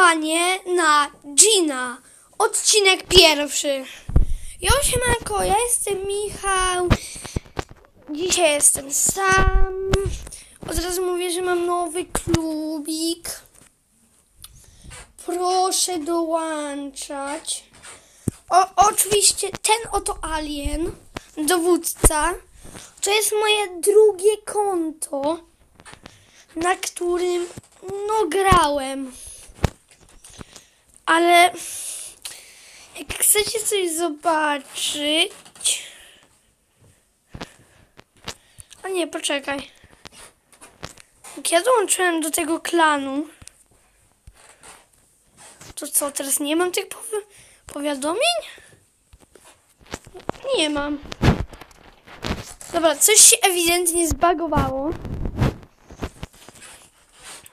polowanie na Gina. Odcinek pierwszy. Jo, siemanko, ja jestem Michał. Dzisiaj jestem sam. Od razu mówię, że mam nowy klubik. Proszę dołączać. O, oczywiście ten oto alien, dowódca, to jest moje drugie konto, na którym no grałem. Ale jak chcecie coś zobaczyć. A nie, poczekaj. Jak ja dołączyłem do tego klanu, to co, teraz nie mam tych powi- powiadomień? Nie mam. Dobra, coś się ewidentnie zbagowało.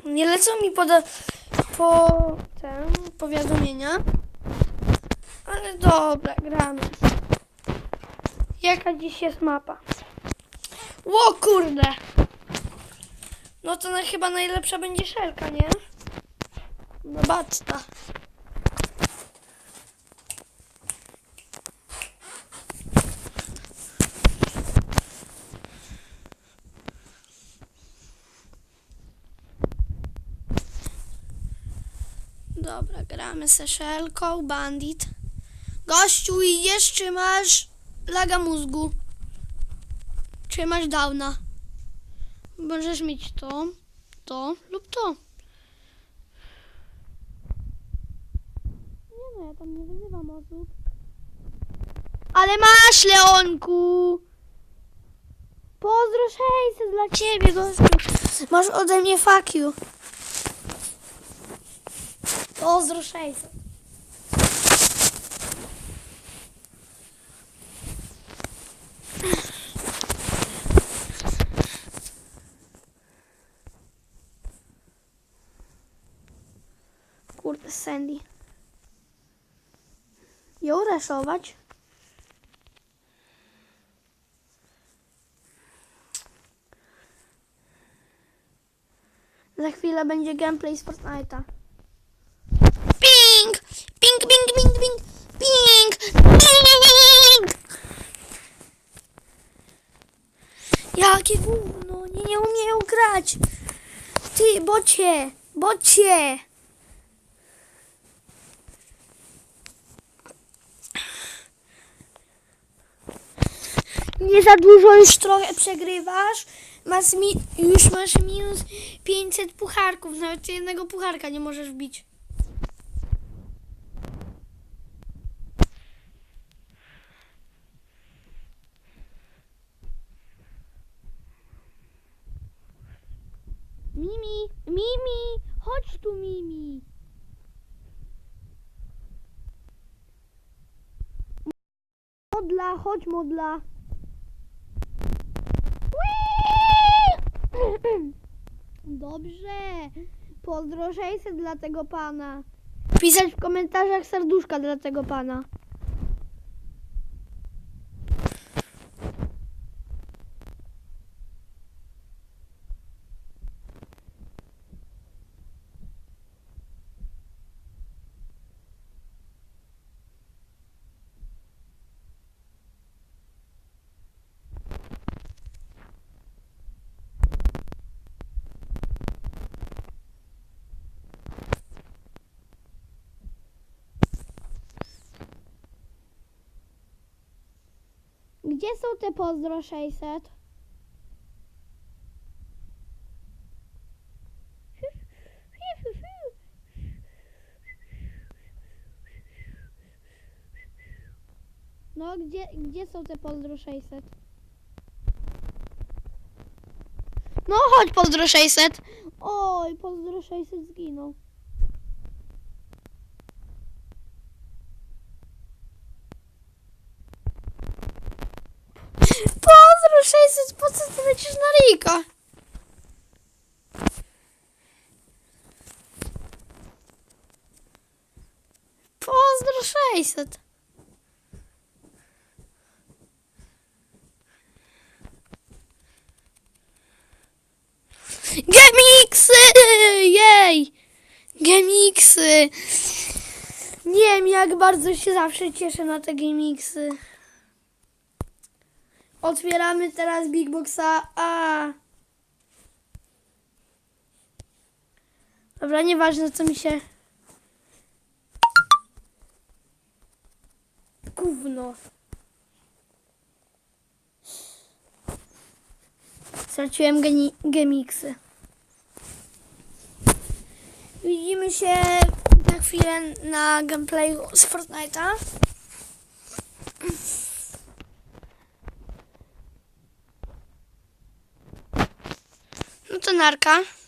Nie lecą mi poda- po powiadomienia. Ale dobra, gramy. Jaka dziś jest mapa? Ło kurde! No to na, chyba najlepsza będzie szelka, nie? No bacta. Dobra, gramy se szelką, bandit. Gościu, idziesz czy masz laga mózgu? Czy masz downa? Możesz mieć to, to lub to. Nie no, ja tam nie wyzywam osób. Ale masz, Leonku! Pozdro 600 dla ciebie, gościu. Masz ode mnie fuck you. Pozdro 600. Kurde, Sandy. Ją reszować. Za chwilę będzie gameplay z Fortnite'a. Ping! Ping, ping, ping, ping! Ping! Ping! Jakie gówno! Nie, nie umieją grać! Ty, bocie! Bocie! Nie za dużo już trochę przegrywasz. Masz już masz minus 500 pucharków. Nawet jednego pucharka nie możesz wbić. Mimi, Mimi, chodź tu Mimi. Modla, chodź modla. Dobrze. Pozdro 600 dla tego pana. Pisać w komentarzach serduszka dla tego pana. Gdzie są te pozdro 600? No, gdzie, gdzie są te pozdro 600? No, chodź pozdro 600. Oj, pozdro 600 zginął. Pozdro 600, po co ty lecisz na Rika? Pozdro 600. Gemiksy! Jej! Gemiksy! jak bardzo się zawsze cieszę na te GameXy. Otwieramy teraz Big Boxa A. Dobra, nieważne co mi się... Gówno. Straciłem GameXy. Widzimy się na chwilę na gameplayu z Fortnite'a. No to narka.